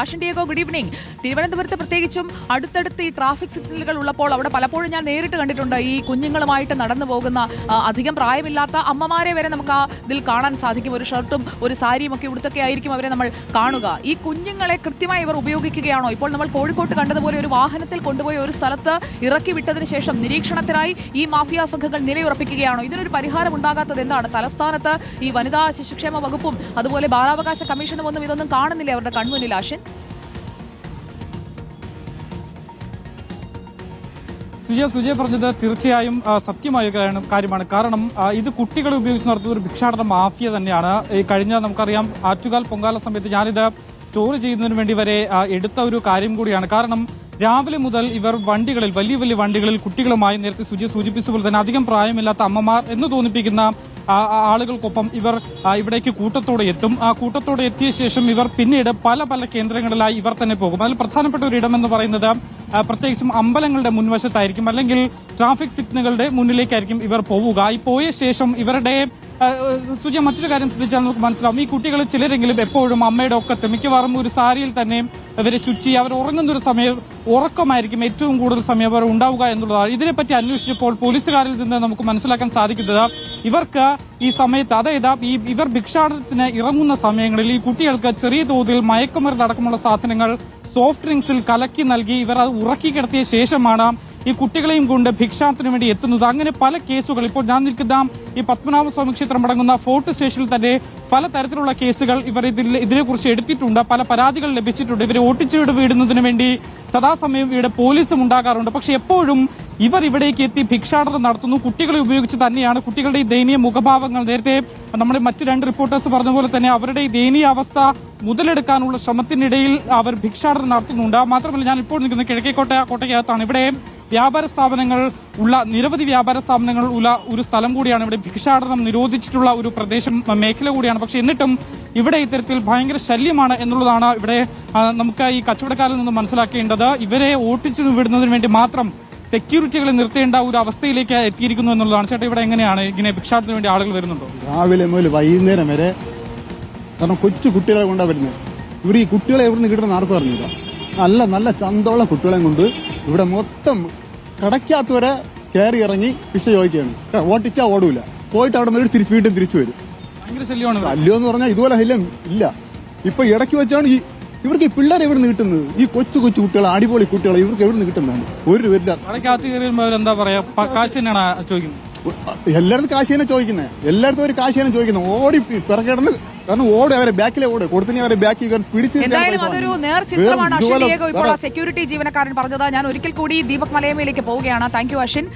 Ashan good evening തിരുവനന്തപുരത്ത് പ്രത്യേകിച്ചും അടുത്തടുത്ത് ഈ ട്രാഫിക് സിഗ്നലുകൾ ഉള്ളപ്പോൾ അവിടെ പലപ്പോഴും ഞാൻ നേരിട്ട് കണ്ടിട്ടുണ്ട് ഈ കുഞ്ഞുങ്ങളുമായിട്ട് നടന്നു പോകുന്ന അധികം പ്രായമില്ലാത്ത അമ്മമാരെ വരെ നമുക്ക് ആ ഇതിൽ കാണാൻ സാധിക്കും. ഒരു ഷർട്ടും ഒരു സാരിയും ഒക്കെ ഉടുത്തൊക്കെ ആയിരിക്കും അവരെ നമ്മൾ കാണുക. ഈ കുഞ്ഞുങ്ങളെ കൃത്യമായി ഇവർ ഉപയോഗിക്കുകയാണോ? ഇപ്പോൾ നമ്മൾ കോഴിക്കോട്ട് കണ്ടതുപോലെ ഒരു വാഹനത്തിൽ കൊണ്ടുപോയി ഒരു സ്ഥലത്ത് ഇറക്കി വിട്ടതിന് ശേഷം നിരീക്ഷണത്തിനായി ഈ മാഫിയ സംഘങ്ങൾ നിലയുറപ്പിക്കുകയാണോ? ഇതിനൊരു പരിഹാരം ഉണ്ടാകാത്തത് എന്താണ്? തലസ്ഥാനത്ത് ഈ വനിതാ ശിശുക്ഷേമ വകുപ്പും അതുപോലെ ബാലാവകാശ കമ്മീഷനും ഒന്നും ഇതൊന്നും കാണുന്നില്ല അവരുടെ കൺമുന്നിൽ? സുജയ സുജയ പറഞ്ഞത് തീർച്ചയായും സത്യമായ കാര്യമാണ്. കാരണം ഇത് കുട്ടികളെ ഉപയോഗിച്ച് നടത്തുന്ന ഒരു ഭിക്ഷാടന മാഫിയ തന്നെയാണ്. ഈ കഴിഞ്ഞ നമുക്കറിയാം ആറ്റുകാൽ പൊങ്കാല സമയത്ത് ഞാനിത് സ്റ്റോർ ചെയ്യുന്നതിന് വേണ്ടി വരെ എടുത്ത ഒരു കാര്യം കൂടിയാണ്. കാരണം രാവിലെ മുതൽ ഇവർ വണ്ടികളിൽ വലിയ വലിയ വണ്ടികളിൽ കുട്ടികളുമായി നേരത്തെ സുജി സൂചിപ്പിച്ച പോലെ തന്നെ അധികം പ്രായമില്ലാത്ത അമ്മമാർ എന്ന് തോന്നിപ്പിക്കുന്ന ആളുകൾക്കൊപ്പം ഇവർ ഇവിടേക്ക് കൂട്ടത്തോടെ എത്തും. ആ കൂട്ടത്തോടെ എത്തിയ ശേഷം ഇവർ പിന്നീട് പല പല കേന്ദ്രങ്ങളിലായി ഇവർ തന്നെ പോകും. അതിൽ പ്രധാനപ്പെട്ട ഒരു ഇടമെന്ന് പറയുന്നത് പ്രത്യേകിച്ചും അമ്പലങ്ങളുടെ മുൻവശത്തായിരിക്കും. അല്ലെങ്കിൽ ട്രാഫിക് സിഗ്നലുകളുടെ മുന്നിലേക്കായിരിക്കും ഇവർ പോവുക. ഈ പോയ ശേഷം ഇവരുടെ സുജ മറ്റൊരു കാര്യം ശ്രദ്ധിച്ചാൽ നമുക്ക് മനസ്സിലാവും. ഈ കുട്ടികൾ ചിലരെങ്കിലും എപ്പോഴും അമ്മയുടെ ഒക്കത്ത് മിക്കവാറും ഒരു സാരിയിൽ തന്നെയും ഇവരെ ചുറ്റി അവർ ഉറങ്ങുന്ന ഒരു സമയം ഉറക്കമായിരിക്കും ഏറ്റവും കൂടുതൽ സമയം അവർ ഉണ്ടാവുക എന്നുള്ളതാണ്. ഇതിനെപ്പറ്റി അന്വേഷിച്ചപ്പോൾ പോലീസുകാരിൽ നിന്ന് നമുക്ക് മനസ്സിലാക്കാൻ സാധിക്കുന്നത് ഇവർക്ക് ഈ സമയത്ത് അതായത് ഈ ഇവർ ഭിക്ഷാടനത്തിന് ഇറങ്ങുന്ന സമയങ്ങളിൽ ഈ കുട്ടികൾക്ക് ചെറിയ തോതിൽ മയക്കുമരുന്ന് അടക്കമുള്ള സാധനങ്ങൾ സോഫ്റ്റ് ഡ്രിങ്ക്സിൽ കലക്കി നൽകി ഇവർ അത് ഉറക്കി കിടത്തിയ ശേഷമാണ് ഈ കുട്ടികളെയും കൊണ്ട് ഭിക്ഷാടനത്തിന് വേണ്ടി എത്തുന്നത്. അങ്ങനെ പല കേസുകൾ ഇപ്പോൾ ഞാൻ നിൽക്കുന്ന ഈ പത്മനാഭസ്വാമി ക്ഷേത്രം അടങ്ങുന്ന ഫോർട്ട് സ്റ്റേഷനിൽ തന്നെ പല തരത്തിലുള്ള കേസുകൾ ഇവർ ഇതിൽ ഇതിനെക്കുറിച്ച് എടുത്തിട്ടുണ്ട്. പല പരാതികൾ ലഭിച്ചിട്ടുണ്ട്. ഇവരെ ഓട്ടിച്ചുവിട് വീടുന്നതിന് വേണ്ടി സദാസമയം ഇവിടെ പോലീസും ഉണ്ടാകാറുണ്ട്. പക്ഷെ എപ്പോഴും ഇവർ ഇവിടേക്ക് എത്തി ഭിക്ഷാടനം നടത്തുന്നു. കുട്ടികളെ ഉപയോഗിച്ച് തന്നെയാണ് കുട്ടികളുടെ ഈ ദയനീയ മുഖഭാവങ്ങൾ. നേരത്തെ നമ്മുടെ മറ്റു രണ്ട് റിപ്പോർട്ടേഴ്സ് പറഞ്ഞ പോലെ തന്നെ അവരുടെ ഈ ദയനീയ അവസ്ഥ മുതലെടുക്കാനുള്ള ശ്രമത്തിനിടയിൽ അവർ ഭിക്ഷാടനം നടത്തുന്നുണ്ട്. മാത്രമല്ല ഞാൻ ഇപ്പോൾ നിൽക്കുന്ന കിഴക്കേക്കോട്ട കോട്ടയ്ക്കകത്താണ്. ഇവിടെ വ്യാപാര സ്ഥാപനങ്ങൾ ഉള്ള നിരവധി വ്യാപാര സ്ഥാപനങ്ങൾ ഉള്ള ഒരു സ്ഥലം കൂടിയാണ് ഇവിടെ ഭിക്ഷാടനം നിരോധിച്ചിട്ടുള്ള ഒരു പ്രദേശം മേഖല കൂടിയാണ്. പക്ഷെ എന്നിട്ടും ഇവിടെ ഇത്തരത്തിൽ ഭയങ്കര ശല്യമാണ് എന്നുള്ളതാണ് ഇവിടെ നമുക്ക് ഈ കച്ചവടക്കാരിൽ നിന്ന് മനസ്സിലാക്കേണ്ടത്. ഇവരെ ഓട്ടിച്ചു വിടുന്നതിന് വേണ്ടി മാത്രം സെക്യൂരിറ്റികളെ നിർത്തേണ്ട ഒരു അവസ്ഥയിലേക്ക് എത്തിയിരിക്കുന്നു എന്നുള്ളതാണ്. ചേട്ടാ ഇവിടെ എങ്ങനെയാണ് ഇങ്ങനെ ഭിക്ഷാടനത്തിന് വേണ്ടി ആളുകൾ വരുന്നുണ്ടോ? രാവിലെ മുതൽ വൈകുന്നേരം വരെ കാരണം കൊച്ചു കുട്ടികളെ കൊണ്ടാണ് വരുന്നത് ഇവർ ഈ കുട്ടികളെ എവിടെ നിന്ന് കിട്ടുന്ന ആർക്കും അറിഞ്ഞില്ല നല്ല നല്ല ചന്തമുള്ള കുട്ടികളെ കൊണ്ട് ഇവിടെ മൊത്തം കടയ്ക്കകത്ത് കയറി ഇറങ്ങി പിശ ചോദിക്കുകയാണ്. ഓട്ടിച്ചാ ഓടൂല. പോയിട്ട് അവിടെ നിന്ന് തിരിച്ച് വീണ്ടും തിരിച്ചു വരും. ശല്യം എന്ന് പറഞ്ഞാൽ ഇതുപോലെ ശല്യം ഇല്ല. ഇപ്പൊ ഇടയ്ക്ക് വെച്ചാണ് ഈ ഇവർക്ക് ഈ പിള്ളേർ എവിടെ നിന്ന് കിട്ടുന്നത്? ഈ കൊച്ചു കൊച്ചു കുട്ടികൾ അടിപൊളി കുട്ടികൾ ഇവർക്ക് എവിടെ നിന്ന് കിട്ടുന്നതാണ്? ഒരു വരുമ്പോൾ എന്താ പറയാ? കാശ് തന്നെയാണ് ചോദിക്കുന്നത്? എല്ലായിടത്തും കാശിനെ ചോദിക്കുന്നത് എല്ലായിടത്തും ഒരു കാശിനെ ചോദിക്കുന്നത് ഓടി പിറകിടന്ന് കാരണം ഓട് അവരെ ബാക്കിലെ ഓട്. കൊടുത്തിനി അവരെ ബാക്കിൽ പിടിച്ച് എന്തായാലും അതൊരു. നേർചിത്രമാണ് അശ്വിൻ ഡിയേഗോ ഇപ്പോൾ ആ സെക്യൂരിറ്റി ജീവനക്കാരൻ പറഞ്ഞത്. ഞാൻ ഒരിക്കൽ കൂടി ദീപക് മലയമയിലേക്ക് പോവുകയാണ്. Thank you Ashwin.